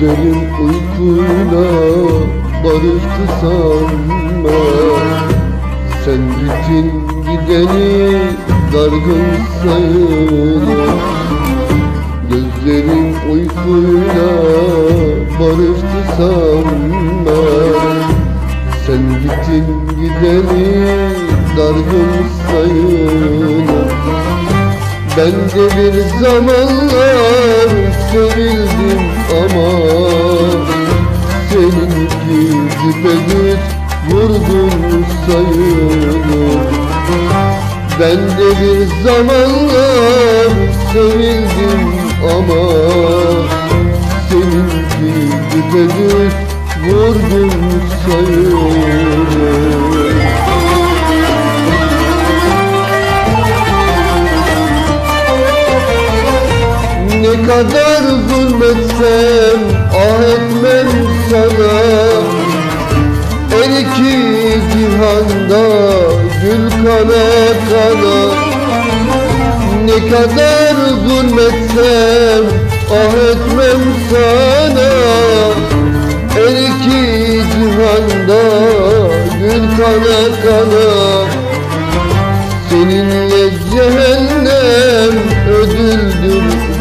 Gözlerim uykuyla barıştı sanma Sen gittin gideni dargın sayılır Gözlerim uykuyla barıştı sanma Sen gittin gideni dargın sayılır ben de bir zamanlar sevildim ama Seninki düpedüz vurdum sayılır Ben de bir zamanlar sevildim ama Seninki düpedüz vurdum sayılır kadar zulmetsem ah etmem sana. Her iki cihanda gül kana kana. Ne kadar zulmetsem ah etmem sana. Her iki cihanda gül kana kana. Seninle cehennem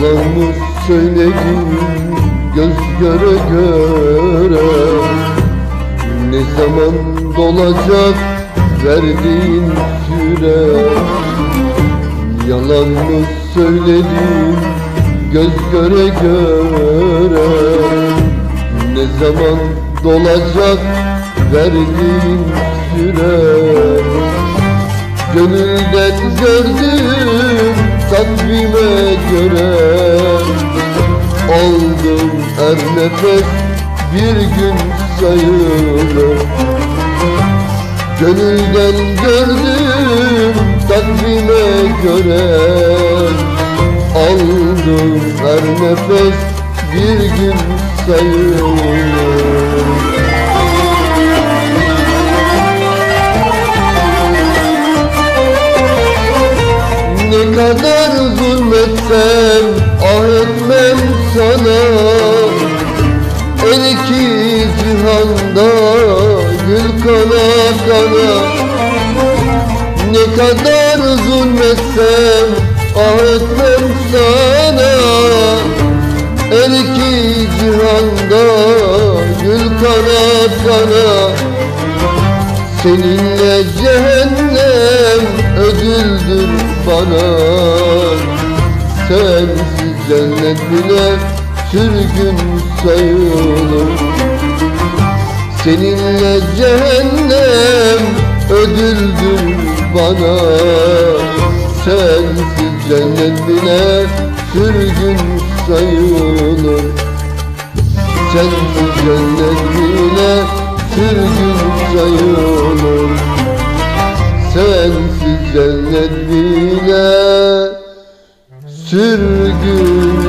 Yalan mı söyledin göz göre. Göre Ne zaman dolacak verdiğin süre? Yalan mı söyledin göz göre. Göre Ne zaman dolacak verdiğin süre? Gönülden gördüm nefes bir gün sayılır. Gönülden gördüm takvime göre Aldım her nefes bir gün sayılır. Ne kadar zulmetsem ah etmem sana El iki cihanda gül kana kana Ne kadar zulmetsem ah etmem sana. El iki cihanda gül kana kana Seninle cehennem ödüldür bana. Sensiz cennet bile sürgün sayılır Seninle cehennem ödüldür bana. Sensiz cennet bile sürgün sayılır. Sensiz cennet bile sürgün sayılır. Sensiz cennet bile sürgün